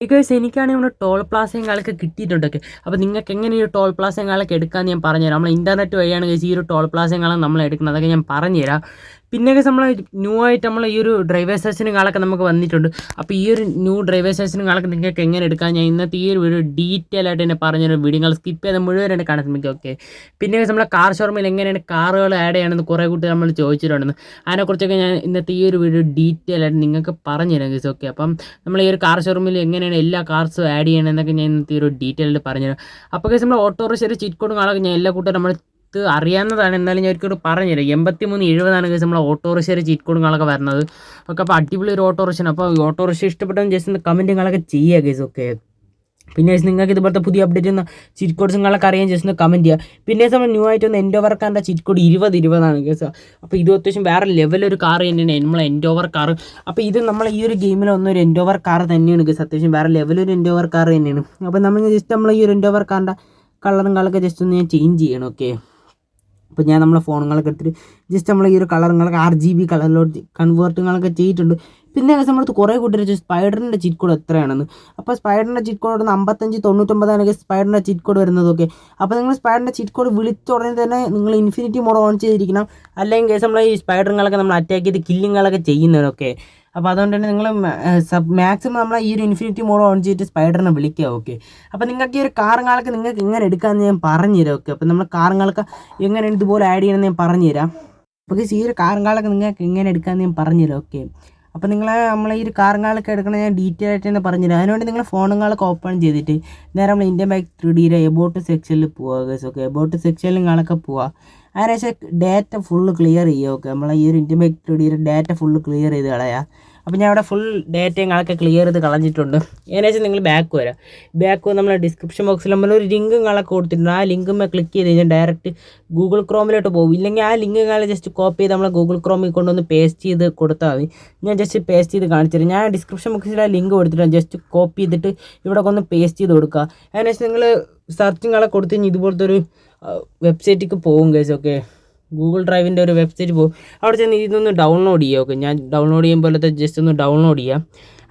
Because എനിക്കാണെങ്കിൽ നമ്മുടെ toll പ്ലാസങ്ങളൊക്കെ കിട്ടിയിട്ടുണ്ടൊക്കെ. അപ്പോൾ നിങ്ങൾക്ക് എങ്ങനെ ഈ ടോൾ പ്ലാസങ്ങളൊക്കെ എടുക്കാമെന്ന് ഞാൻ പറഞ്ഞുതരാം. നമ്മൾ ഇന്റർനെറ്റ് വഴിയാണ് ഈ ഒരു ടോൾ പ്ലാസങ്ങളും നമ്മൾ എടുക്കുന്നത്. അതൊക്കെ ഞാൻ പറഞ്ഞുതരാം. പിന്നെ നമ്മൾ ന്യൂ ആയിട്ട് നമ്മൾ ഈ ഒരു ഡ്രൈവേഴ്സ് സെഷനുകളൊക്കെ നമുക്ക് വന്നിട്ടുണ്ട്. അപ്പോൾ ഈ ഒരു ന്യൂ ഡ്രൈവേഴ്സ് സെഷനുകളൊക്കെ നിങ്ങൾക്ക് എങ്ങനെ എടുക്കാം? ഞാൻ ഇന്നത്തെ ഈ ഒരു വീഡിയോ ഡീറ്റെയിൽ ആയിട്ട് തന്നെ പറഞ്ഞൊരു വീഡിയോ നിങ്ങൾ സ്കിപ്പ് ചെയ്ത് മുഴുവനായിട്ട് കാണാൻ ശ്രമിക്കുക ഓക്കെ പിന്നെ നമ്മളെ കാർ ഷോറൂമിൽ എങ്ങനെയാണ് കാറുകൾ ആഡ് ചെയ്യണമെന്ന് കുറേ കൂട്ടി നമ്മൾ ചോദിച്ചിട്ടുണ്ടെന്ന്. അതിനെക്കുറിച്ചൊക്കെ ഞാൻ ഇന്നത്തെ ഈ ഒരു വീഡിയോ ഡീറ്റെയിൽ ആയിട്ട് നിങ്ങൾക്ക് പറഞ്ഞു തരാം ഗീസ് ഓക്കെ അപ്പം നമ്മൾ ഈ ഒരു കാർ ഷോറൂമിൽ എങ്ങനെയാണ് എല്ലാ കാർസും ആഡ് ചെയ്യണമെന്നൊക്കെ ഞാൻ ഇന്നത്തെ ഒരു ഡീറ്റെയിൽ പറഞ്ഞുതരാം അപ്പോൾ കേസ് നമ്മൾ ഓട്ടോറിക്ഷ ചിറ്റ് കോഡും കാണാൻ ഞാൻ എല്ലാ കൂട്ടരും നമ്മൾ ഇത് അറിയാവുന്നതാണ് എന്തായാലും ഞാൻ ഒരിക്കലും പറഞ്ഞുതരാം എൺപത്തി മൂന്ന് എഴുപതാണ് കേസ് നമ്മൾ ഓട്ടോറിക്ഷയുടെ ചീറ്റ് കോഡുകളൊക്കെ വരുന്നത്. ഒക്കെ അപ്പോൾ അടിപൊളി ഒരു ഓട്ടോറിക്ഷയാണ് അപ്പോൾ ഓട്ടോറിക്ഷ ഇഷ്ടപ്പെട്ടെന്ന് ജസ്റ്റ് ഒന്ന് കമന്റുകളൊക്കെ ചെയ്യുക കേസ് ഓക്കെ പിന്നെ നിങ്ങൾക്ക് ഇതുപോലത്തെ പുതിയ അപ്ഡേറ്റ് ഒന്ന് ചിറ്റ് കോഡ്സ് നിങ്ങളൊക്കെ അറിയാൻ ജസ്റ്റ് ഒന്ന് കമന്റ് ചെയ്യുക പിന്നെ നമ്മൾ ന്യൂ ആയിട്ട് ഒന്ന് എൻഡോവർ കാറിന്റെ ചിറ്റ് കോഡ് ഇരുപത് ഇരുപതാണ് കേസ് അപ്പോൾ ഇത് അത്യാവശ്യം വേറെ ലെവലൊരു കാർ തന്നെയാണ്. നമ്മൾ എൻഡോവർ കാർ അപ്പോൾ ഇത് നമ്മൾ ഈ ഒരു ഗെയിമിൽ ഒന്നൊരു എൻഡോവർ കാർ തന്നെയാണ് കേസ് അത്യാവശ്യം വേറെ ലെവലൊരു എൻഡോവർ കാർ തന്നെയാണ്. അപ്പോൾ നമ്മൾ ജസ്റ്റ് നമ്മൾ ഈ ഒരു എൻഡോവർ കാറിന്റെ കളറും കളൊക്കെ ജസ്റ്റ് ഒന്ന് ഞാൻ ചേഞ്ച് ചെയ്യണം ഓക്കെ അപ്പോൾ ഞാൻ നമ്മളെ ഫോണുകളൊക്കെ എടുത്തിട്ട് ജസ്റ്റ് നമ്മൾ ഈ ഒരു കളറുകളൊക്കെ ആർ ജി ബി കളറിലോട്ട് കൺവേർട്ടുകളൊക്കെ ചെയ്തിട്ടുണ്ട്. പിന്നെ നമ്മളടുത്ത് കുറേ കൂട്ടർ സ്പൈഡറിന്റെ ചിറ്റ് കോഡ് എത്രയാണെന്ന്. അപ്പോൾ സ്പൈഡറിന്റെ ചിറ്റ് കോഡ് വരുന്ന അമ്പത്തഞ്ച് തൊണ്ണൂറ്റൊമ്പതാണെങ്കിൽ സ്പൈഡറിന്റെ ചിറ്റ് കോഡ് വരുന്നതൊക്കെ. അപ്പോൾ നിങ്ങൾ സ്പൈഡറിന്റെ ചിറ്റ് കോഡ് വിളിച്ച ഉടനെ തന്നെ നിങ്ങൾ ഇൻഫിനിറ്റി മോഡ് ഓൺ ചെയ്തിരിക്കണം. അല്ലെങ്കിൽ നമ്മൾ ഈ സ്പൈഡറുകളൊക്കെ നമ്മൾ അറ്റാക്ക് ചെയ്ത് കില്ലിങ്ങുകളൊക്കെ ചെയ്യുന്നവരൊക്കെ. അപ്പോൾ അതുകൊണ്ട് തന്നെ നിങ്ങൾ മാക്സിമം നമ്മൾ ഈ ഒരു ഇൻഫിനിറ്റി മോഡ് ഓൺ ചെയ്തിട്ട് സ്പൈഡറിനെ വിളിക്കുക ഓക്കെ അപ്പോൾ നിങ്ങൾക്ക് ഈ ഒരു കാറുകളൊക്കെ നിങ്ങൾക്ക് എങ്ങനെ എടുക്കാമെന്ന് ഞാൻ പറഞ്ഞുതരാം ഓക്കെ അപ്പോൾ നമ്മൾ കാറുകളൊക്കെ എങ്ങനെ ഇതുപോലെ ആഡ് ചെയ്യണമെന്ന് ഞാൻ പറഞ്ഞുതരാം. അപ്പോൾ ഈ ഒരു കാറുകളൊക്കെ നിങ്ങൾക്ക് എങ്ങനെ എടുക്കാമെന്ന് ഞാൻ പറഞ്ഞുതരാം ഓക്കെ അപ്പോൾ നിങ്ങൾ നമ്മൾ ഈ ഒരു കാറുകളൊക്കെ എടുക്കണം ഞാൻ ഡീറ്റെയിൽ ആയിട്ട് തന്നെ പറഞ്ഞുതരാം. അതിനുവേണ്ടി നിങ്ങൾ ഫോണുകളൊക്കെ ഓപ്പൺ ചെയ്തിട്ട് നേരെ നമ്മൾ ഇന്ത്യൻ ബൈക്ക് ത്രീ ഡിയുടെ എബോട്ട് സെക്ഷനിൽ പോവുക ഓക്കെ എബോട്ട് സെക്ഷനിൽ നിങ്ങളൊക്കെ പോവുക അതിനുശേഷം ഡാറ്റ ഫുള്ള് ക്ലിയർ ചെയ്യുക ഓക്കെ നമ്മൾ ഈ ഒരു ഇന്ത്യൻ ബൈക്ക് ത്രീ ഡിയുടെ ഡാറ്റ ഫുള്ള് ക്ലിയർ ചെയ്ത് കളയുക അപ്പോൾ ഞാൻ അവിടെ ഫുൾ ഡേറ്റയും കളൊക്കെ ക്ലിയർ ചെയ്ത് കളഞ്ഞിട്ടുണ്ട്. ഏകദേശം നിങ്ങൾ ബാക്ക് വരാം. ബാക്ക് നമ്മൾ ഡിസ്ക്രിപ്ഷൻ ബോക്സിൽ നമ്മൾ ഒരു ലിങ്കും കളൊക്കെ കൊടുത്തിട്ടുണ്ട്. ആ ലിങ്കുമ്മേ ക്ലിക്ക് ചെയ്ത് കഴിഞ്ഞാൽ ഡയറക്റ്റ് ഗൂഗിൾ ക്രോമിലോട്ട് പോകും. ഇല്ലെങ്കിൽ ആ ലിങ്ക് കാലം ജസ്റ്റ് കോപ്പി ചെയ്ത് നമ്മൾ ഗൂഗിൾ ക്രോമിൽ കൊണ്ടുവന്ന് പേസ്റ്റ് ചെയ്ത് കൊടുത്താൽ മതി. ഞാൻ ജസ്റ്റ് പേസ്റ്റ് ചെയ്ത് കാണിച്ചു തരും. ഞാൻ ഡിസ്ക്രിപ്ഷൻ ബോക്സിൽ ആ ലിങ്ക് കൊടുത്തിട്ടുണ്ട്. ജസ്റ്റ് കോപ്പി ചെയ്തിട്ട് ഇവിടെ ഒന്ന് പേസ്റ്റ് ചെയ്ത് കൊടുക്കുക. അതിനുശേഷം നിങ്ങൾ സെർച്ചിങ്ങളെ കൊടുത്തു കഴിഞ്ഞാൽ ഇതുപോലത്തെ ഒരു വെബ്സൈറ്റിലേക്ക് പോകും കേസ് ഓക്കെ ഗൂഗിൾ ഡ്രൈവിന്റെ ഒരു വെബ്സൈറ്റ് പോകും അവിടെ ചെന്ന് ഇതൊന്ന് ഡൗൺലോഡ് ചെയ്യുക ഓക്കെ ഞാൻ ഡൗൺലോഡ് ചെയ്യും പോലത്തെ ജസ്റ്റ് ഒന്ന് ഡൗൺലോഡ് ചെയ്യാം.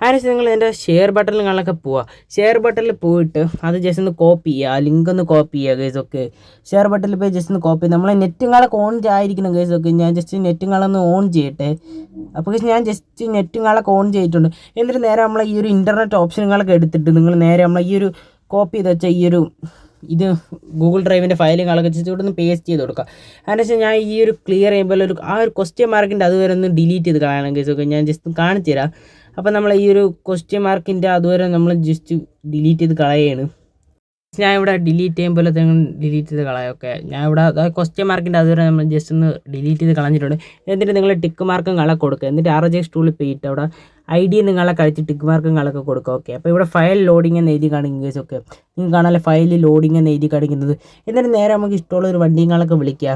അതിനുശേഷം നിങ്ങൾ എന്റെ ഷെയർ ബട്ടണിൽ കാണാനൊക്കെ പോവുക ഷെയർ ബട്ടണിൽ പോയിട്ട് അത് ജസ്റ്റ് ഒന്ന് കോപ്പി ചെയ്യുക ആ ലിങ്ക് ഒന്ന് കോപ്പി ചെയ്യുക ഗേസ് ഒക്കെ ഷെയർ ബട്ടണിൽ പോയി ജസ്റ്റ് ഒന്ന് കോപ്പി നമ്മളെ നെറ്റുകളൊക്കെ ഓൺ ആയിരിക്കണം ഗേസ് ഒക്കെ ഞാൻ ജസ്റ്റ് നെറ്റും കാളൊന്ന് ഓൺ ചെയ്യട്ടെ. അപ്പോൾ guys ഞാൻ ജസ്റ്റ് നെറ്റും കാളൊക്കെ ഓൺ ചെയ്തിട്ടുണ്ട്. എന്നിട്ട് നേരെ നമ്മളെ ഈ ഒരു ഇന്റർനെറ്റ് ഓപ്ഷനുകളൊക്കെ എടുത്തിട്ട് നിങ്ങൾ നേരെ നമ്മളെ ഈ ഒരു കോപ്പി ചെയ്ത് വെച്ച ഈ ഒരു ഇത് ഗൂഗിൾ ഡ്രൈവിന്റെ ഫയലുകളൊക്കെ ജസ്റ്റ് ഇവിടെ നിന്ന് പേസ്റ്റ് ചെയ്ത് കൊടുക്കുക അതിന് വെച്ചാൽ ഞാൻ ഈ ഒരു ക്ലിയർ ചെയ്യുമ്പോൾ ഒരു ആ ഒരു ക്വസ്റ്റ്യൻ മാർക്കിന്റെ അതുവരെ ഒന്ന് ഡിലീറ്റ് ചെയ്ത് കളയണം കേസ് ഒക്കെ ഞാൻ ജസ്റ്റ് കാണിച്ചു തരാം അപ്പോൾ നമ്മൾ ഈ ഒരു ക്വസ്റ്റ്യൻ മാർക്കിന്റെ അതുവരെ നമ്മൾ ജസ്റ്റ് ഡിലീറ്റ് ചെയ്ത് കളയാണ്. ഞാൻ ഇവിടെ ഡിലീറ്റ് ചെയ്യുമ്പോൾ ഡിലീറ്റ് ചെയ്ത് കളയാം ഓക്കെ ഞാൻ ഇവിടെ ക്വസ്റ്റ്യൻ മാർക്കിന്റെ അതുവരെ നമ്മൾ ജസ്റ്റ് ഒന്ന് ഡിലീറ്റ് ചെയ്ത് കളഞ്ഞിട്ടുണ്ട്. എന്നിട്ട് നിങ്ങൾ ടിക്ക് മാർക്കും കള കൊടുക്കുക. എന്നിട്ട് ആർ ജെ ടൂളിൽ പോയിട്ട് അവിടെ ഐ ഡി നിങ്ങളെ കഴിച്ച് ടിക്ക് മാർക്കും കളൊക്കെ കൊടുക്കുക. ഓക്കെ അപ്പോൾ ഇവിടെ ഫയൽ ലോഡിംഗ് എന്ന് എഴുതി കാണിക്കും കേസ് ഒക്കെ. നിങ്ങൾക്ക് കാണാൻ ഫയൽ ലോഡിംഗ് എന്ന് എഴുതി കാണിക്കുന്നത്. എന്നിട്ട് നേരെ നമുക്ക് ഇഷ്ടമുള്ള ഒരു വണ്ടിയും കളൊക്കെ വിളിക്കുക.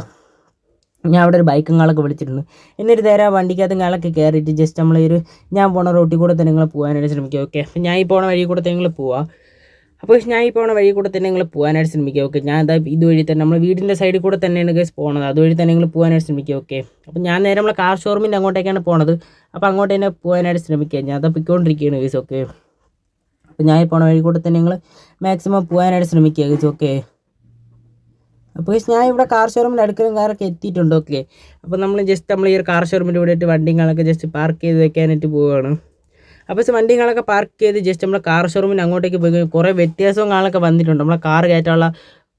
ഞാൻ അവിടെ ഒരു ബൈക്കും കാളൊക്കെ വിളിച്ചിരുന്നു. എന്നിട്ട് നേരെ ആ വണ്ടിക്കകത്ത് കാളൊക്കെ കയറിയിട്ട് ജസ്റ്റ് നമ്മൾ ഒരു ഞാൻ പോണ റോട്ടിൽ കൂടെ തന്നെ നിങ്ങൾ പോകാനായിട്ട് ശ്രമിക്കുക. ഓക്കെ ഞാൻ ഈ പോണ വഴി കൂടെ തന്നെ നിങ്ങൾ പോവുക അപ്പോൾ ഞാൻ ഈ പോണ വഴി കൂടെ തന്നെ നിങ്ങൾ പോകാനായിട്ട് ശ്രമിക്കുക ഓക്കെ ഞാൻ എന്താ ഇതുവഴി തന്നെ നമ്മൾ വീടിന്റെ സൈഡിൽ കൂടെ തന്നെയാണ് ഗസ് പോണത്. അതുവഴി തന്നെ നിങ്ങൾ പോകാനായിട്ട് ശ്രമിക്കുക ഓക്കെ അപ്പോൾ ഞാൻ നേരെ നമ്മളെ കാർ ഷോറൂമിന്റെ അങ്ങോട്ടേക്കാണ് പോണത്. അപ്പോൾ അങ്ങോട്ട് തന്നെ പോകാനായിട്ട് ശ്രമിക്കുക. ഞാൻ അത് പൊയ്ക്കൊണ്ടിരിക്കുകയാണ് ഗസ് ഓക്കെ അപ്പോൾ ഞാൻ ഈ പോണ വഴി കൂടെ തന്നെ നിങ്ങൾ മാക്സിമം പോകാനായിട്ട് ശ്രമിക്കുക ഗസ് ഓക്കെ അപ്പോൾ ഞാൻ ഇവിടെ കാർ ഷോറൂമിന്റെ അടുക്കലും കാറൊക്കെ എത്തിയിട്ടുണ്ട് ഓക്കെ അപ്പോൾ നമ്മൾ ജസ്റ്റ് നമ്മൾ ഈ ഒരു കാർ ഷോറൂമിന്റെ ഇവിടെ വണ്ടികളൊക്കെ ജസ്റ്റ് പാർക്ക് ചെയ്ത് വെക്കാനായിട്ട് പോവുകയാണ് അപ്പോൾ വണ്ടികളൊക്കെ പാർക്ക് ചെയ്ത് ജസ്റ്റ് നമ്മൾ കാർ ഷോറൂമിന് അങ്ങോട്ടേക്ക് പോയി കുറേ വ്യത്യാസവും കാണൊക്കെ വന്നിട്ടുണ്ട്. നമ്മളെ കാർ കയറ്റാനുള്ള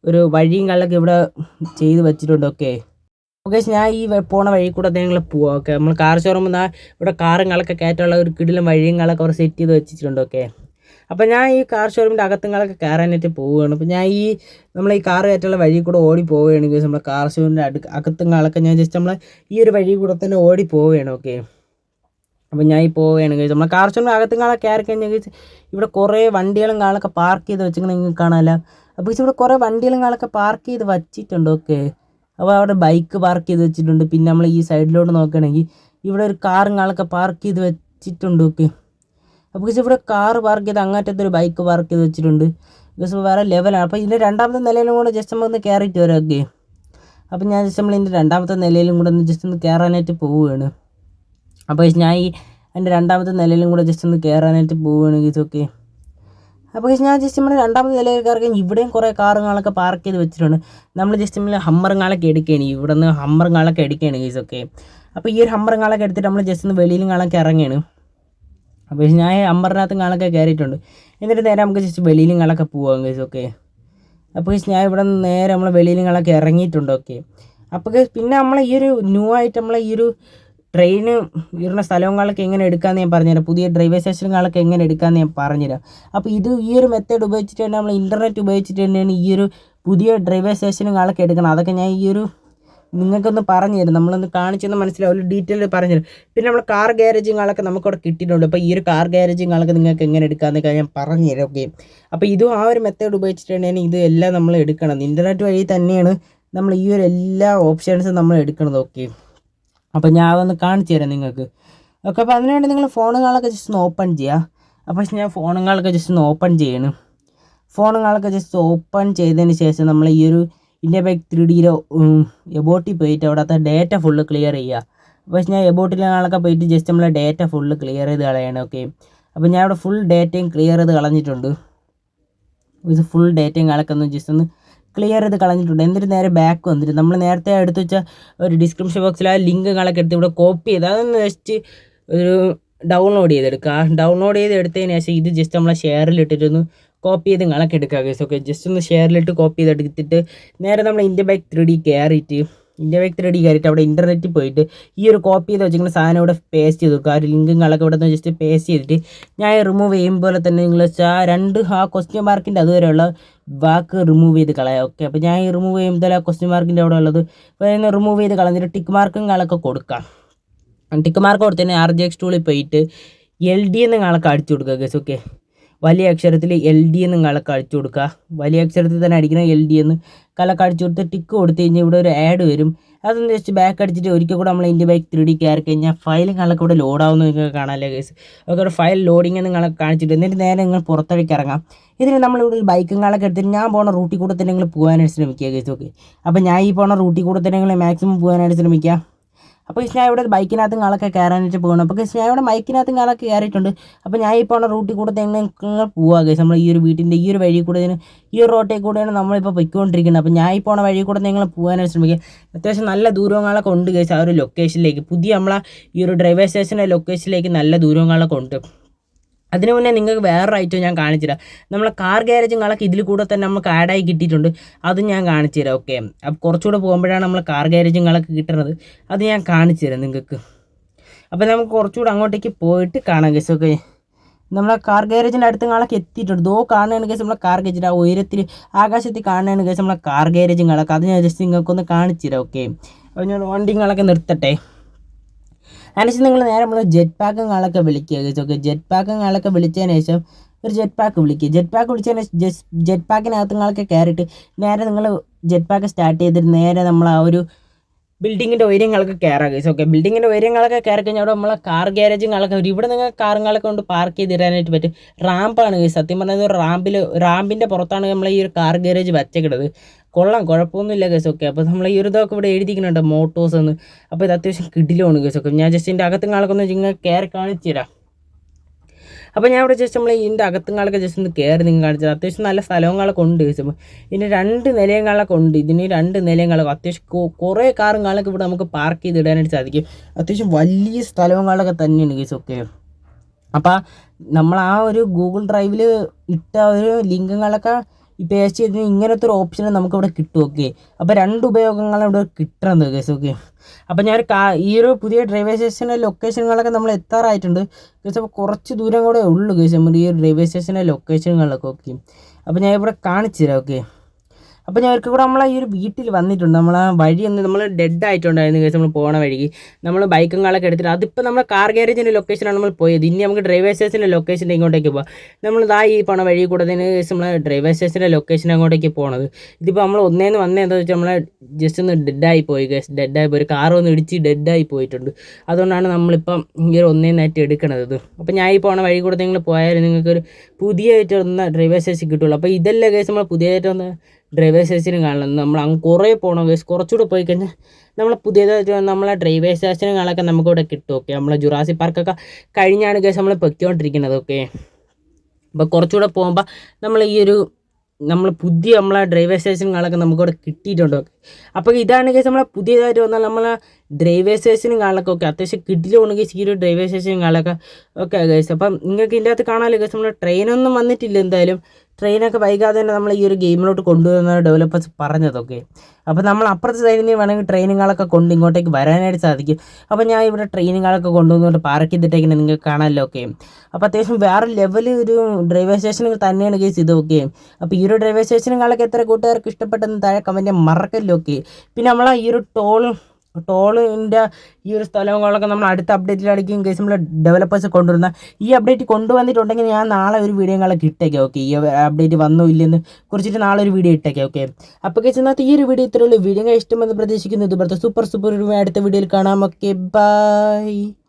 ഒരു വഴിയും കാലൊക്കെ ഇവിടെ ചെയ്ത് വെച്ചിട്ടുണ്ട്. ഓക്കെ ഓക്കെ ഞാൻ ഈ പോണ വഴി കൂടെ നിങ്ങൾ പോവാം. ഓക്കെ നമ്മൾ കാർ ഷോറൂമിൽ നിന്ന് ഇവിടെ കാറുകളൊക്കെ കയറ്റാനുള്ള ഒരു കിടിലും വഴിയും കാലൊക്കെ അവർ സെറ്റ് ചെയ്ത് വെച്ചിട്ടുണ്ട്. ഓക്കെ അപ്പോൾ ഞാൻ ഈ കാർ ഷോറൂമിന്റെ അകത്തുങ്ങളൊക്കെ കയറാനായിട്ട് പോവുകയാണ്. അപ്പോൾ ഞാൻ ഈ നമ്മൾ ഈ കാർ കയറ്റുള്ള വഴി കൂടെ ഓടി പോവുകയാണ്. നമ്മളെ കാർ ഷോറൂമിന്റെ അടുക്ക് അകത്തുങ്ങളൊക്കെ ഞാൻ ജസ്റ്റ് നമ്മളെ ഈ ഒരു വഴി കൂടെ തന്നെ ഓടി പോവുകയാണ്. ഓക്കെ അപ്പോൾ ഞാൻ ഈ പോവുകയാണ് കഴിച്ചത് നമ്മളെ കാർ ഷോറൂമിന്റെ കാണാൻ കയറി കഴിഞ്ഞാൽ ഇവിടെ കുറേ വണ്ടികളും കാണൊക്കെ പാർക്ക് ചെയ്ത് വെച്ചിങ്ങനെ നിങ്ങൾക്ക് കാണാമല്ലോ അപ്പോൾ ഇവിടെ കുറേ വണ്ടികളും കാണൊക്കെ പാർക്ക് ചെയ്ത് വച്ചിട്ടുണ്ട് ഓക്കെ അപ്പോൾ അവിടെ ബൈക്ക് പാർക്ക് ചെയ്ത് വെച്ചിട്ടുണ്ട്. പിന്നെ നമ്മൾ ഈ സൈഡിലോട്ട് നോക്കുകയാണെങ്കിൽ ഇവിടെ ഒരു കാറും കാളൊക്കെ പാർക്ക് ചെയ്ത് വെച്ചിട്ടുണ്ട് ഓക്കെ അപ്പോൾ പക്ഷേ ഇവിടെ കാർ പാർക്ക് ചെയ്ത് അങ്ങാറ്റത്തെ ഒരു ബൈക്ക് പാർക്ക് ചെയ്ത് വെച്ചിട്ടുണ്ട്. ബസ് വേറെ ലെവലാണ് അപ്പോൾ ഇതിന്റെ രണ്ടാമത്തെ നിലയിലും കൂടെ ജസ്റ്റ് നമ്മൾ ഒന്ന് കയറിയിട്ട് വരാം ഓക്കെ അപ്പോൾ ഞാൻ ജസ്റ്റ് നമ്മൾ ഇതിന്റെ രണ്ടാമത്തെ നിലയിലും കൂടെ ഒന്ന് ജസ്റ്റ് ഒന്ന് കയറാനായിട്ട് പോവുകയാണ്. അപ്പോൾ ഞാൻ ഈ എന്റെ രണ്ടാമത്തെ നിലയിലും കൂടെ ജസ്റ്റ് ഒന്ന് കയറാനായിട്ട് പോവുകയാണ് ഇതൊക്കെ അപ്പോൾ ഞാൻ ജസ്റ്റ് നമ്മുടെ രണ്ടാമത്തെ നിലയിൽ നിലയിൽക്കാർക്ക് ഇവിടെയും കുറേ കാറുകളൊക്കെ പാർക്ക് ചെയ്ത് വെച്ചിട്ടുണ്ട്. നമ്മൾ ജസ്റ്റ് നമ്മൾ ഹമ്മറുകളൊക്കെ എടുക്കുകയാണ് ഇവിടെ നിന്ന് ഹമ്മറുകളൊക്കെ എടുക്കുകയാണ് ഗീസൊക്കെ അപ്പോൾ ഈ ഒരു ഹമ്മറുകളൊക്കെ എടുത്തിട്ട് നമ്മൾ ജസ്റ്റ് ഒന്ന് വെളിയിലും കാണൊക്കെ ഇറങ്ങിയാണ് അപ്പോൾ ഞാൻ അമ്പറിനകത്തും കാണൊക്കെ കയറിയിട്ടുണ്ട് എന്നിട്ട് നേരെ നമുക്ക് ജസ്റ്റ് വെളിയിലും കാണൊക്കെ പോവാം ഗൈസ് ഓക്കെ അപ്പോൾ ഞാൻ ഇവിടെ നിന്ന് നേരെ നമ്മൾ വെളിയിലും കാണൊക്കെ ഇറങ്ങിയിട്ടുണ്ട് ഓക്കെ അപ്പോൾ പിന്നെ നമ്മൾ ഈ ഒരു ന്യൂ ആയിട്ട് നമ്മൾ ഈ ഒരു ട്രെയിന് വരുന്ന സ്ഥലങ്ങളൊക്കെ എങ്ങനെ എടുക്കാമെന്ന് ഞാൻ പറഞ്ഞുതരാം. പുതിയ ഡ്രൈവേ സ്റ്റേഷനുകളൊക്കെ എങ്ങനെ എടുക്കാമെന്ന് ഞാൻ പറഞ്ഞുതരാം. അപ്പോൾ ഇത് ഈ ഒരു മെത്തേഡ് ഉപയോഗിച്ചിട്ട് തന്നെ നമ്മൾ ഇന്റർനെറ്റ് ഉപയോഗിച്ചിട്ട് തന്നെയാണ് ഈ ഒരു പുതിയ ഡ്രൈവേ സ്റ്റേഷനുകളൊക്കെ എടുക്കണം അതൊക്കെ ഞാൻ ഈ ഒരു നിങ്ങൾക്കൊന്ന് പറഞ്ഞു തരും നമ്മളൊന്ന് കാണിച്ചൊന്ന് മനസ്സിലാവും. ഒരു ഡീറ്റെയിൽ പറഞ്ഞു തരും പിന്നെ നമ്മൾ കാർ ഗ്യാരേജുകളൊക്കെ നമുക്കവിടെ കിട്ടിയിട്ടുണ്ട്. അപ്പോൾ ഈ ഒരു കാർ ഗ്യാരേജുകളൊക്കെ നിങ്ങൾക്ക് എങ്ങനെ എടുക്കാമെന്നൊക്കെ ഞാൻ പറഞ്ഞു തരാം ഓക്കെ അപ്പോൾ ഇതും ആ ഒരു മെത്തേഡ് ഉപയോഗിച്ചിട്ട് തന്നെയാണ് ഇത് എല്ലാം നമ്മൾ എടുക്കണം ഇന്റർനെറ്റ് വഴി തന്നെയാണ് നമ്മൾ ഈ ഒരു എല്ലാ ഓപ്ഷൻസും നമ്മൾ എടുക്കണത്. ഓക്കെ അപ്പോൾ ഞാൻ അതൊന്ന് കാണിച്ചു തരാം നിങ്ങൾക്ക്. ഓക്കെ അപ്പോൾ അതിനുവേണ്ടി നിങ്ങൾ ഫോണുകളൊക്കെ ജസ്റ്റ് ഒന്ന് ഓപ്പൺ ചെയ്യുക അപ്പോൾ ഞാൻ ഫോണുകളൊക്കെ ജസ്റ്റ് ഒന്ന് ഓപ്പൺ ചെയ്യണം. ഫോണുകളൊക്കെ ജസ്റ്റ് ഓപ്പൺ ചെയ്തതിന് ശേഷം നമ്മൾ ഈ ഒരു ഇന്ത്യ ബൈക്ക് ത്രീ ഡിയിലോ എബോട്ടിൽ പോയിട്ട് അവിടുത്തെ ഡേറ്റ ഫുള്ള് ക്ലിയർ ചെയ്യുക അപ്പോൾ ഞാൻ എബോട്ടിലൊക്കെ പോയിട്ട് ജസ്റ്റ് നമ്മളെ ഡേറ്റ ഫുള്ള് ക്ലിയർ ചെയ്ത് കളയണം ഓക്കെ അപ്പോൾ ഞാൻ ഇവിടെ ഫുൾ ഡേറ്റയും ക്ലിയർ ചെയ്ത് കളഞ്ഞിട്ടുണ്ട്. ഫുൾ ഡേറ്റയും കളക്കൊന്ന് ജസ്റ്റ് ഒന്ന് ക്ലിയർ ചെയ്ത് കളഞ്ഞിട്ടുണ്ട്. എന്നിട്ട് നേരെ ബാക്ക് വന്നിട്ട് നമ്മൾ നേരത്തെ എടുത്ത് വെച്ച ഒരു ഡിസ്ക്രിപ്ഷൻ ബോക്സിൽ ആ ലിങ്കുകളൊക്കെ എടുത്ത് ഇവിടെ കോപ്പി ചെയ്ത് അതൊന്ന് ജസ്റ്റ് ഒരു ഡൗൺലോഡ് ചെയ്തെടുക്കുക. ഡൗൺലോഡ് ചെയ്ത് എടുത്തതിന് ശേഷം ഇത് ജസ്റ്റ് നമ്മളെ ഷെയറിൽ ഇട്ടിട്ടൊന്ന് കോപ്പി ചെയ്ത് നിങ്ങളൊക്കെ എടുക്കുക ഓക്കെ ജസ്റ്റ് ഒന്ന് ഷെയറിലിട്ട് കോപ്പി ചെയ്തെടുത്തിട്ട് നേരെ നമ്മൾ ഇന്ത്യ ബൈക്ക് ത്രീ ഡി കയറിയിട്ട് ഇന്ത്യ വ്യക്തി ത്രീ ഡി കയറിയിട്ട് അവിടെ ഇന്റർനെറ്റിൽ പോയിട്ട് ഈ ഒരു കോപ്പി ചെയ്ത് വെച്ചിരിക്കുന്ന സാധനം ഇവിടെ പേസ്റ്റ് ചെയ്ത് വെക്കുക. ആ ഒരു ലിങ്കുകളൊക്കെ ഇവിടെ നിന്ന് ജസ്റ്റ് പേസ്റ്റ് ചെയ്തിട്ട് ഞാൻ റിമൂവ് ചെയ്യുമ്പോൾ തന്നെ നിങ്ങൾ ആ രണ്ട് ആ ക്വസ്റ്റ്യൻ മാർക്കിന്റെ അതുവരെയുള്ള വാക്ക് റിമൂവ് ചെയ്ത് കളയാം. ഓക്കെ അപ്പോൾ ഞാൻ ഈ റിമൂവ് ചെയ്യുമ്പോൾ ആ ക്വസ്റ്റ്യൻ മാർക്കിന്റെ അവിടെ ഉള്ളത് റിമൂവ് ചെയ്ത് കളഞ്ഞിട്ട് ടിക്ക് മാർക്കും മാർക്കുകളൊക്കെ കൊടുക്കാം. ടിക്ക് മാർക്ക് കൊടുത്തതിന് ആർ ജി എക്സ് ടൂളിൽ പോയിട്ട് എൽ ഡി എന്ന് നിങ്ങളൊക്കെ അടിച്ചു കൊടുക്കുക ഗസ് ഓക്കെ വലിയ അക്ഷരത്തിൽ എൽ ഡി എന്ന് കള അടിച്ചു കൊടുക്കുക. വലിയ അക്ഷരത്തിൽ തന്നെ അടിക്കണം എൽ ഡി എന്ന് കലക്ക് അടിച്ചു കൊടുത്ത് ടിക്ക് കൊടുത്തു കഴിഞ്ഞാൽ ഇവിടെ ഒരു ആഡ് വരും. അതൊന്ന് ജസ്റ്റ് ബാക്ക് അടിച്ചിട്ട് ഒരിക്കൽ കൂടെ നമ്മൾ ഇന്ത്യ ബൈക്ക് ത്രീ ഡി കയറി കഴിഞ്ഞാൽ ഫയൽ നിങ്ങളൊക്കെ ഇവിടെ ലോഡാവുന്ന നിങ്ങൾക്ക് കാണാമല്ലേ കേസ് ഒക്കെ ഒരു ഫയൽ ലോഡിങ് നിങ്ങളെ കാണിച്ചിട്ട് എന്നിട്ട് നേരെ നിങ്ങൾ പുറത്തേക്ക് ഇറങ്ങാം. ഇതിന് നമ്മളിവിടെ ഒരു ബൈക്കും കളൊക്കെ എടുത്തിട്ട് ഞാൻ പോണ റൂട്ടിൽ കൂടെ തന്നെ നിങ്ങൾ പോകാനായിട്ട് ശ്രമിക്കുക കേസ് ഓക്കെ അപ്പോൾ ഞാൻ ഈ പോണ റൂട്ടിൽ കൂടെ തന്നെ നിങ്ങൾ മാക്സിമം പോകാനായിട്ട് ശ്രമിക്കുക. അപ്പോൾ ഞാൻ ഇവിടെ ബൈക്കിനകത്ത് ആളൊക്കെ കയറാനായിട്ട് പോകണം അപ്പോൾ ഞാൻ ഇവിടെ ബൈക്കിനകത്ത് ആളൊക്കെ കയറിയിട്ടുണ്ട്. അപ്പോൾ ഞാൻ ഈ പോണ റൂട്ടിൽ കൂടെ തന്നെ നിങ്ങൾ പോവുക ഗൈസ് നമ്മൾ ഈ ഒരു വീട്ടിന്റെ ഈ ഒരു വഴി കൂടെ ഈ ഒരു റോട്ടിൽ കൂടെയാണ് നമ്മളിപ്പോൾ പൊയ്ക്കൊണ്ടിരിക്കുന്നത്. അപ്പോൾ ഞാൻ പോണ വഴി കൂടെ നിങ്ങൾ പോകാനായിട്ട് ശ്രമിക്കുക. അത്യാവശ്യം നല്ല ദൂരങ്ങളൊക്കെ ഉണ്ട് ഗൈസ് ആ ഒരു ലൊക്കേഷനിലേക്ക് പുതിയ നമ്മളെ ഈ ഒരു ഡ്രൈവേ സ്റ്റേഷന്റെ ലൊക്കേഷനിലേക്ക് നല്ല ദൂരങ്ങളൊക്കെ ഉണ്ട്. അതിനു മുന്നേ നിങ്ങൾക്ക് വേറൊരു ഐറ്റം ഞാൻ കാണിച്ചു തരാം. നമ്മളെ കാർ ഗ്യാരേജുകളൊക്കെ ഇതിൽ കൂടെ തന്നെ നമുക്ക് ആഡായി കിട്ടിയിട്ടുണ്ട്. അത് ഞാൻ കാണിച്ചു തരാം ഓക്കെ അപ്പോൾ കുറച്ചുകൂടെ പോകുമ്പോഴാണ് നമ്മൾ കാർ ഗ്യാരേജുകളൊക്കെ കിട്ടുന്നത് അത് ഞാൻ കാണിച്ചു തരാം നിങ്ങൾക്ക്. അപ്പോൾ നമുക്ക് കുറച്ചുകൂടെ അങ്ങോട്ടേക്ക് പോയിട്ട് കാണാം ഗസ് ഓക്കെ നമ്മളെ കാർ ഗ്യാരേജിന്റെ അടുത്ത് നിങ്ങളൊക്കെ എത്തിയിട്ടുണ്ട്. ദോ കാണുകയാണ് കേസ് നമ്മളെ കാർ ഗേജിന്റെ ആ ഉയരത്തിൽ ആകാശത്തിൽ കാണുകയാണ് കേസ് നമ്മളെ കാർ ഗ്യാരേജുകളൊക്കെ അത് ഞാൻ ജസ്റ്റ് നിങ്ങൾക്കൊന്ന് കാണിച്ചു തരാം ഓക്കെ അപ്പോൾ ഞാൻ വണ്ടിങ്ങളൊക്കെ നിർത്തട്ടെ. അതിനുശേഷം നിങ്ങൾ നേരെ നമ്മൾ ജെറ്റ് പാക്കുകളൊക്കെ വിളിക്കുക ഓക്കെ ജെറ്റ് പാക്കുകളൊക്കെ വിളിച്ചതിന് ശേഷം ഒരു ജെറ്റ് പാക്ക് വിളിക്കുക ജെറ്റ് പാക്ക് വിളിച്ചതിന് ജെറ്റ് പാക്കിനകത്ത് നിങ്ങളൊക്കെ കയറിയിട്ട് നേരെ നിങ്ങൾ ജെറ്റ് പാക്ക് സ്റ്റാർട്ട് ചെയ്തിട്ട് നേരെ നമ്മൾ ആ ഒരു ബിൽഡിങ്ങിന്റെ ഉയരങ്ങളൊക്കെ കയറാം ഗൈസ് ഓക്കെ ബിൽഡിങ്ങിന്റെ ഉയരങ്ങളൊക്കെ കയറി കഴിഞ്ഞാൽ അവിടെ നമ്മളെ കാർ ഗ്യാരേജുകളൊക്കെ വരും. ഇവിടെ നിങ്ങൾ കാറുകളൊക്കെ കൊണ്ട് പാർക്ക് ചെയ്തിടാനായിട്ട് പറ്റും. റാമ്പാണ് ഗൈസ് സത്യം പറഞ്ഞത് റാമ്പിൽ റാമ്പിന്റെ പുറത്താണ് നമ്മൾ ഈ ഒരു കാർ ഗ്യാരേജ് വച്ചേക്കുന്നത് കൊള്ളാം കുഴപ്പമൊന്നുമില്ല ഗൈസ് ഓക്കെ അപ്പോൾ നമ്മൾ ഈ ഒരു ഇതൊക്കെ ഇവിടെ എഴുതിക്കുന്നുണ്ട് മോട്ടോസ് എന്ന്. അപ്പോൾ ഇത് അത്യാവശ്യം കിടിലാണ് ഗൈസ് ഓക്കെ ഞാൻ ജസ്റ്റ് ഇതിന്റെ അകത്തും കാലൊക്കെ ഒന്ന് നിങ്ങൾ കയറി കാണിച്ചു തരാം. അപ്പോൾ ഞാൻ ഇവിടെ ജസ്റ്റ് നമ്മൾ ഇതിന്റെ അകത്തും കാലൊക്കെ ജസ്റ്റ് ഒന്ന് കയറി നിങ്ങൾ കാണിച്ചത് അത്യാവശ്യം നല്ല സ്ഥലങ്ങളൊക്കെ ഉണ്ട് ചോദിച്ചപ്പോൾ ഇതിന് രണ്ട് നിലയങ്ങളൊക്കെ ഉണ്ട്. ഇതിന് രണ്ട് നിലയങ്ങളൊക്കെ അത്യാവശ്യം കുറേ കാറും കാലൊക്കെ ഇവിടെ നമുക്ക് പാർക്ക് ചെയ്ത് ഇടാനായിട്ട് സാധിക്കും. അത്യാവശ്യം വലിയ സ്ഥലങ്ങളൊക്കെ തന്നെയാണ് കേസ് ഒക്കെ അപ്പോൾ നമ്മൾ ആ ഒരു ഗൂഗിൾ ഡ്രൈവിൽ ഇട്ട ഒരു ലിങ്കുകളൊക്കെ ഈ പേസ്റ്റ് ചെയ്തതിന് ഇങ്ങനത്തെ ഒരു ഓപ്ഷൻ നമുക്കിവിടെ കിട്ടും ഓക്കെ അപ്പോൾ രണ്ട് ഉപയോഗങ്ങളാണ് ഇവിടെ കിട്ടുന്നത് കേസ് ഓക്കെ അപ്പോൾ ഞാൻ കാ ഈ ഒരു പുതിയ ഡ്രൈവേ സ്റ്റേഷന്റെ ലൊക്കേഷനുകളൊക്കെ നമ്മൾ എത്താറായിട്ടുണ്ട്. കേസ് അപ്പോൾ കുറച്ച് ദൂരം കൂടെ ഉള്ളൂ കേസ് നമ്മുടെ ഈ ഡ്രൈവേ സ്റ്റേഷന്റെ ലൊക്കേഷനുകളിലൊക്കെ ഓക്കെ അപ്പോൾ ഞാൻ ഇവിടെ കാണിച്ചു തരാം ഓക്കെ അപ്പോൾ ഞാൻ ഒരിക്കൽ കൂടെ നമ്മളെ ഈ ഒരു വീട്ടിൽ വന്നിട്ടുണ്ട്. നമ്മൾ ആ വഴി ഒന്ന് നമ്മൾ ഡെഡ് ആയിട്ടുണ്ടായിരുന്നു കേസ് നമ്മൾ പോണ വഴിക്ക്. നമ്മൾ ബൈക്കും കാളൊക്കെ എടുത്തിട്ട് അതിപ്പോൾ നമ്മൾ കാർ ഗ്യാരേജിന്റെ ലൊക്കേഷനാണ് നമ്മൾ പോയത്. ഇനി നമുക്ക് ഡ്രൈവർ സ്റ്റേഷന്റെ ലൊക്കേഷന്റെ ഇങ്ങോട്ടേക്ക് പോകാം നമ്മൾ ഇതാ ഈ പോണ വഴി കൂടെ തന്നെ കേസ് നമ്മൾ ഡ്രൈവർ സ്റ്റേഷന്റെ ലൊക്കേഷൻ അങ്ങോട്ടേക്ക് പോണത്. ഇതിപ്പോൾ നമ്മൾ ഒന്നേന്ന് വന്നേ എന്താ വെച്ചാൽ നമ്മളെ ജസ്റ്റ് ഒന്ന് ഡെഡായി പോയി കേസ് ഡെഡായി പോയി. ഒരു ഒന്ന് ഇടിച്ച് ഡെഡായി പോയിട്ടുണ്ട്. അതുകൊണ്ടാണ് നമ്മളിപ്പം ഈ ഒരു ഒന്നേന്നായിട്ട് എടുക്കണത് അപ്പോൾ ഞാൻ ഈ പോണ വഴി കൂടെ നിങ്ങൾ പോയാൽ നിങ്ങൾക്കൊരു പുതിയ വന്ന ഡ്രൈവർ സ്റ്റേഷൻ കിട്ടുള്ളൂ. അപ്പോൾ ഇതല്ല കേസ് നമ്മൾ പുതിയതായിട്ട് വന്ന ഡ്രൈവേ സ്റ്റേഷന് കാണുന്നത് നമ്മൾ അങ്ങ് കുറേ പോകണം ഗൈസ് കുറച്ചുകൂടെ പോയി കഴിഞ്ഞാൽ നമ്മൾ പുതിയതായിട്ട് നമ്മളെ ഡ്രൈവേ കാണാനൊക്കെ നമുക്കിവിടെ കിട്ടും ഓക്കെ നമ്മളെ ജുറാസി പാർക്കൊക്കെ കഴിഞ്ഞാണ് ഗൈസ് നമ്മൾ പൊയ്ക്കൊണ്ടിരിക്കുന്നത് ഓക്കെ അപ്പോൾ കുറച്ചുകൂടെ പോകുമ്പോൾ നമ്മൾ ഈ ഒരു നമ്മൾ പുതിയ നമ്മളെ ഡ്രൈവർ സ്റ്റേഷനുകളൊക്കെ നമുക്കിവിടെ കിട്ടിയിട്ടുണ്ട് ഓക്കെ അപ്പോൾ ഇതാണ് കേസ് നമ്മളെ പുതിയതായിട്ട് വന്നാൽ നമ്മളെ ഡ്രൈവർ സ്റ്റേഷനുകളൊക്കെ ഓക്കെ അത്യാവശ്യം കിട്ടിയിട്ടുണ്ട് കേസ് ഈ ഒരു ഡ്രൈവേ സ്റ്റേഷനും കാണാനൊക്കെ ഓക്കെ കേസ് അപ്പം നിങ്ങൾക്ക് ഇതിന്റെ അകത്ത് കാണാമല്ലോ കേസ് നമ്മുടെ ട്രെയിനൊന്നും വന്നിട്ടില്ല എന്തായാലും. ട്രെയിനൊക്കെ വൈകാതെ തന്നെ നമ്മൾ ഈ ഒരു ഗെയിമിലോട്ട് കൊണ്ടുവരുന്ന ഡെവലപ്പേഴ്സ് പറഞ്ഞതൊക്കെ. അപ്പോൾ നമ്മൾ അപ്പുറത്തെ സൈഡിൽ നിന്ന് വേണമെങ്കിൽ ട്രെയിനുകളൊക്കെ കൊണ്ട് ഇങ്ങോട്ടേക്ക് വരാനായിട്ട് സാധിക്കും. അപ്പോൾ ഞാൻ ഇവിടെ ട്രെയിനുകളൊക്കെ കൊണ്ടുവന്നുകൊണ്ട് പാർക്ക് ചെയ്തിട്ടേക്കിനെ നിങ്ങൾക്ക് കാണാമല്ലോ ഓക്കെ അപ്പോൾ അത്യാവശ്യം വേറെ ലെവൽ ഒരു ഡ്രൈവർ സ്റ്റേഷനുകൾ തന്നെയാണ് കേസ് ഇത് ഓക്കെ അപ്പോൾ ഈ ഒരു ഡ്രൈവർ സ്റ്റേഷനുകളൊക്കെ എത്ര കൂട്ടുകാർക്ക് ഇഷ്ടപ്പെട്ടെന്ന് താഴെ കമന്റ് മറക്കല്ലോ ഓക്കെ പിന്നെ നമ്മൾ ഈ ഒരു ടോൾ ടോളിന്റെ ഈ ഒരു സ്ഥലങ്ങളൊക്കെ നമ്മൾ അടുത്ത അപ്ഡേറ്റിലായിരിക്കും കേസ് നമ്മൾ ഡെവലപ്പേഴ്സ് കൊണ്ടുവരുന്ന ഈ അപ്ഡേറ്റ് കൊണ്ടുവന്നിട്ടുണ്ടെങ്കിൽ ഞാൻ നാളെ ഒരു വീഡിയോ ഇട്ടേക്കാം ഓക്കെ ഈ അപ്ഡേറ്റ് വന്നോ ഇല്ലെന്ന് കുറിച്ചിട്ട് നാളെ ഒരു വീഡിയോ ഇട്ടേക്കാം ഓക്കെ അപ്പോൾ കേസ് ഇന്നത്തെ ഈ ഒരു വീഡിയോ ഇത്രയുള്ളൂ വീഡിയോ ഇഷ്ടമെന്ന് പ്രതീക്ഷിക്കുന്നു ഇതുപോലത്തെ സൂപ്പർ സൂപ്പർ അടുത്ത വീഡിയോയിൽ കാണാം ഓക്കെ ബൈ